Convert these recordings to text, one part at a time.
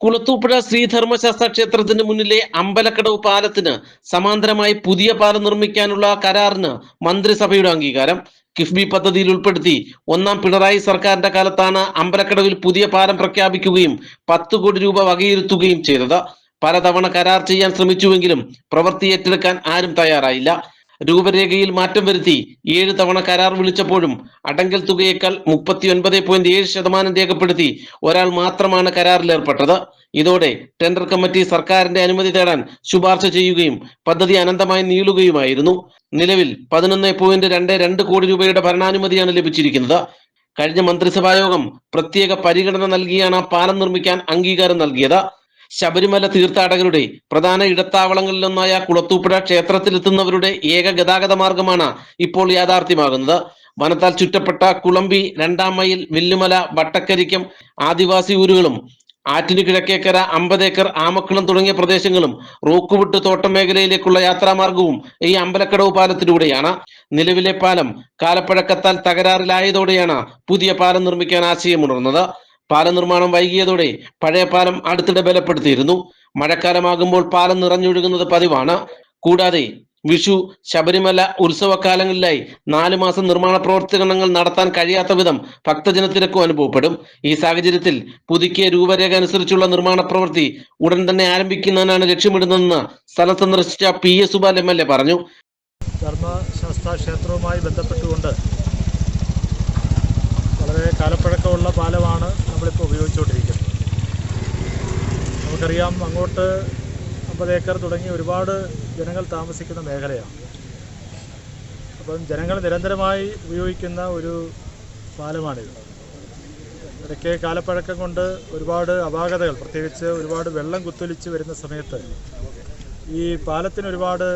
കുളത്തൂപ്പുഴ ശ്രീധർമ്മശാസ്ത്ര ക്ഷേത്രത്തിന് മുന്നിലെ അമ്പലക്കടവ് പാലത്തിന് സമാന്തരമായി പുതിയ പാലം നിർമ്മിക്കാനുള്ള കരാറിന് മന്ത്രിസഭയുടെ അംഗീകാരം. കിഫ്ബി പദ്ധതിയിൽ ഉൾപ്പെടുത്തി ഒന്നാം പിണറായി സർക്കാരിന്റെ കാലത്താണ് അമ്പലക്കടവിൽ പുതിയ പാലം പ്രഖ്യാപിക്കുകയും പത്ത് കോടി രൂപ വകയിരുത്തുകയും ചെയ്തത്. പലതവണ കരാർ ചെയ്യാൻ ശ്രമിച്ചുവെങ്കിലും പ്രവൃത്തി ഏറ്റെടുക്കാൻ ആരും തയ്യാറായില്ല. രൂപരേഖയിൽ മാറ്റം വരുത്തി ഏഴ് തവണ കരാർ വിളിച്ചപ്പോഴും അടങ്കൽ തുകയേക്കാൾ മുപ്പത്തി ഒൻപത് പോയിന്റ് ഏഴ് ശതമാനം രേഖപ്പെടുത്തി ഒരാൾ മാത്രമാണ് കരാറിൽ ഏർപ്പെട്ടത്. ഇതോടെ ടെൻഡർ കമ്മിറ്റി സർക്കാരിന്റെ അനുമതി തേടാൻ ശുപാർശ ചെയ്യുകയും പദ്ധതി അനന്തമായി നീളുകയുമായിരുന്നു. നിലവിൽ പതിനൊന്ന് പോയിന്റ് രണ്ട് രണ്ട് കോടി രൂപയുടെ ഭരണാനുമതിയാണ് ലഭിച്ചിരിക്കുന്നത്. കഴിഞ്ഞ മന്ത്രിസഭാ യോഗം പ്രത്യേക പരിഗണന നൽകിയാണ് പാലം നിർമ്മിക്കാൻ അംഗീകാരം നൽകിയത്. ശബരിമല തീർത്ഥാടകരുടെ പ്രധാന ഇടത്താവളങ്ങളിലൊന്നായ കുളത്തൂപ്പുഴ ക്ഷേത്രത്തിലെത്തുന്നവരുടെ ഏക ഗതാഗത മാർഗമാണ് ഇപ്പോൾ യാഥാർത്ഥ്യമാകുന്നത്. വനത്താൽ ചുറ്റപ്പെട്ട കുളമ്പി രണ്ടാം മൈൽ വില്ലുമല വട്ടക്കരിക്കം ആദിവാസി ഊരുകളും ആറ്റിനു കിഴക്കേക്കര അമ്പത് ഏക്കർ ആമക്കുളം തുടങ്ങിയ പ്രദേശങ്ങളും റോക്കുവിട്ട് തോട്ടം മേഖലയിലേക്കുള്ള യാത്രാമാർഗവും ഈ അമ്പലക്കടവ് പാലത്തിലൂടെയാണ്. നിലവിലെ പാലം കാലപ്പഴക്കത്താൽ തകരാറിലായതോടെയാണ് പുതിയ പാലം നിർമ്മിക്കാൻ ആശയമുണർന്നത്. പാലം നിർമ്മാണം വൈകിയതോടെ പഴയ പാലം അടുത്തിടെ ബലപ്പെടുത്തിയിരുന്നു. മഴക്കാലമാകുമ്പോൾ പാലം നിറഞ്ഞൊഴുകുന്നത് പതിവാണ്. കൂടാതെ വിഷു ശബരിമല ഉത്സവകാലങ്ങളിലായി നാലു മാസം നിർമ്മാണ പ്രവർത്തനങ്ങൾ നടത്താൻ കഴിയാത്ത വിധം ഭക്തജനത്തിരക്കും അനുഭവപ്പെടും. ഈ സാഹചര്യത്തിൽ പുതുക്കിയ രൂപരേഖ അനുസരിച്ചുള്ള നിർമ്മാണ പ്രവൃത്തി ഉടൻ തന്നെ ആരംഭിക്കുന്നതിനാണ് ലക്ഷ്യമിടുന്നതെന്ന് സ്ഥലം സന്ദർശിച്ച P S Subal M L A പറഞ്ഞു. ധർമ്മശാസ്ത്ര ക്ഷേത്രവുമായി ബന്ധപ്പെട്ടുകൊണ്ട് വളരെ കാലപ്പഴക്കമുള്ള പാലമാണ് നമ്മളിപ്പോൾ ഉപയോഗിച്ചുകൊണ്ടിരിക്കുന്നത്. നമുക്കറിയാം അങ്ങോട്ട് അമ്പത് ഏക്കർ തുടങ്ങി ഒരുപാട് ജനങ്ങൾ താമസിക്കുന്ന മേഖലയാണ്. അപ്പം ജനങ്ങൾ നിരന്തരമായി ഉപയോഗിക്കുന്ന ഒരു പാലമാണിത്. ഇടയ്ക്ക് കാലപ്പഴക്കം കൊണ്ട് ഒരുപാട് അപാകതകൾ പ്രത്യേകിച്ച് ഒരുപാട് വെള്ളം കുത്തൊലിച്ച് വരുന്ന സമയത്ത് ഈ പാലത്തിന് ഒരുപാട്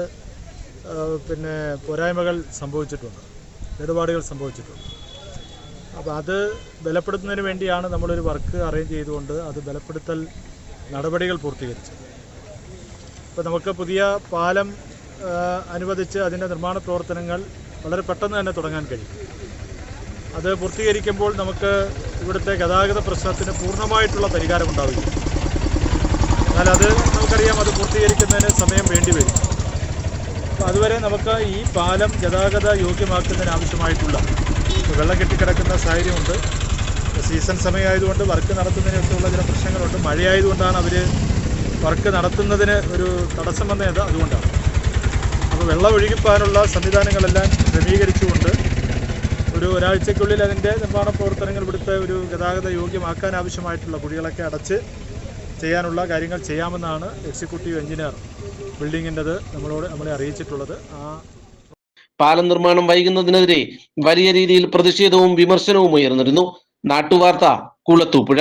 പിന്നെ പോരായ്മകൾ സംഭവിച്ചിട്ടുണ്ട്. കേടുപാടുകൾ സംഭവിച്ചിട്ടുണ്ട്. അപ്പോൾ അത് ബലപ്പെടുത്തുന്നതിന് വേണ്ടിയാണ് നമ്മളൊരു വർക്ക് അറേഞ്ച് ചെയ്തുകൊണ്ട് അത് ബലപ്പെടുത്തൽ നടപടികൾ പൂർത്തീകരിച്ചത്. ഇപ്പോൾ നമുക്ക് പുതിയ പാലം അനുവദിച്ച് അതിന്റെ നിർമ്മാണ പ്രവർത്തനങ്ങൾ വളരെ പെട്ടെന്ന് തന്നെ തുടങ്ങാൻ കഴിയും. അത് പൂർത്തീകരിക്കുമ്പോൾ നമുക്ക് ഇവിടുത്തെ ഗതാഗത പ്രശ്നത്തിന് പൂർണമായിട്ടുള്ള പരിഹാരം ഉണ്ടാവില്ല എന്നാൽ അത് നമുക്കറിയാം അത് പൂർത്തീകരിക്കുന്നതിന് സമയം വേണ്ടിവരും അതുവരെ നമുക്ക് ഈ പാലം ഗതാഗത യോഗ്യമാക്കുന്നതിന് ആവശ്യമായിട്ടുള്ള വെള്ളം കെട്ടിക്കിടക്കുന്ന സാഹചര്യമുണ്ട്. സീസൺ സമയമായതുകൊണ്ട് വർക്ക് നടത്തുന്നതിനൊക്കെയുള്ള ചില പ്രശ്നങ്ങളുണ്ട്. മഴയായതുകൊണ്ടാണ് അവർ വർക്ക് നടത്തുന്നതിന് ഒരു തടസ്സം വന്നത് അതുകൊണ്ടാണ്. അപ്പോൾ വെള്ളം ഒഴുകിപ്പോകാനുള്ള സംവിധാനങ്ങളെല്ലാം ക്രമീകരിച്ചുകൊണ്ട് ഒരു ഒരാഴ്ചയ്ക്കുള്ളിൽ അതിന്റെ നിർമ്മാണ പ്രവർത്തനങ്ങൾ ഇവിടുത്തെ ഒരു ഗതാഗത യോഗ്യമാക്കാൻ ആവശ്യമായിട്ടുള്ള കുഴികളൊക്കെ അടച്ച് ചെയ്യാനുള്ള കാര്യങ്ങൾ ചെയ്യാമെന്നാണ് എക്സിക്യൂട്ടീവ് എഞ്ചിനീയർ ബിൽഡിങ്ങിന്റെത് നമ്മളോട് നമ്മളെ അറിയിച്ചിട്ടുള്ളത്. ആ പാലം നിർമ്മാണം വൈകുന്നതിനെതിരെ വലിയ രീതിയിൽ പ്രതിഷേധവും വിമർശനവും ഉയർന്നിരുന്നു. നാട്ടുവാർത്ത കുളത്തൂപ്പുഴ.